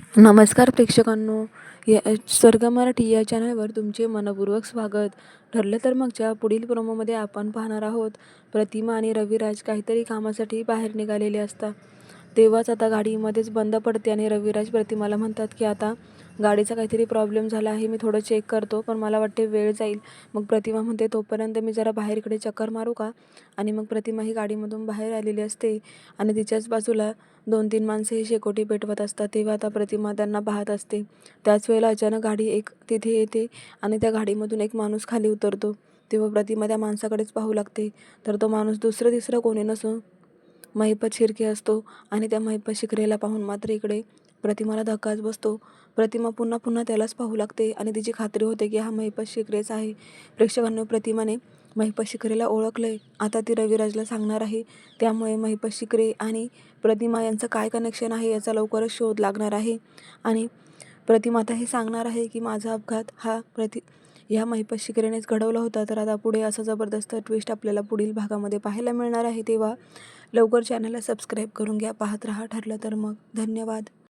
नमस्कार प्रेक्षकांनो. या स्वर्ग मराठी या चॅनलवर तुमचे मनपूर्वक स्वागत. ठरलं तर मगच्या पुढील प्रोमोमध्ये आपण पाहणार आहोत. प्रतिमा आणि रविराज काहीतरी कामासाठी बाहेर निघालेले असतात. तेव्हाच आता गाडीमध्येच बंद पडते आणि रविराज प्रतिमाला म्हणतात की आता गाडीचा काहीतरी प्रॉब्लेम झाला आहे मी थोडं चेक करतो पण मला वाटते वेळ जाईल. मग प्रतिमा म्हणते तोपर्यंत मी जरा बाहेरकडे चक्कर मारू का? आणि मग प्रतिमा ही गाडीमधून बाहेर आलेली असते आणि तिच्याच बाजूला दोन तीन माणसं ही शेकोटी पेटवत असतात. तेव्हा आता प्रतिमा त्यांना पाहत असते. त्याच वेळेला अचानक गाडी एक तिथे येते आणि त्या गाडीमधून एक माणूस खाली उतरतो. तेव्हा प्रतिमा त्या माणसाकडेच पाहू लागते. तर तो माणूस दुसरं तिसरं कोणी नसून महिपत शिर्के असतो आणि त्या महिपत शिखरेला पाहून मात्र इकडे प्रतिमाला धक्काच बसतो. प्रतिमा पुन्हा पुन्हा त्यालाच पाहू लागते आणि तिची खात्री होते की हा महिपत शिकरेच आहे. प्रेक्षकांनी प्रतिमाने महिपत शिखरेला ओळखले आता ती रविराजला सांगणार आहे. त्यामुळे महिपत शिकरे आणि प्रतिमा यांचं काय कनेक्शन आहे याचा लवकरच शोध लागणार आहे. आणि प्रतिमा आता हे सांगणार आहे की माझा अपघात हा प्रति ह्या महिपत शिकरेनेच घडवला होता. तर आता पुढे असं जबरदस्त ट्विस्ट आपल्याला पुढील भागामध्ये पाहायला मिळणार आहे. तेव्हा लवकर चॅनलला सबस्क्राईब करून घ्या. पाहत रहा ठरलं तर मग. धन्यवाद.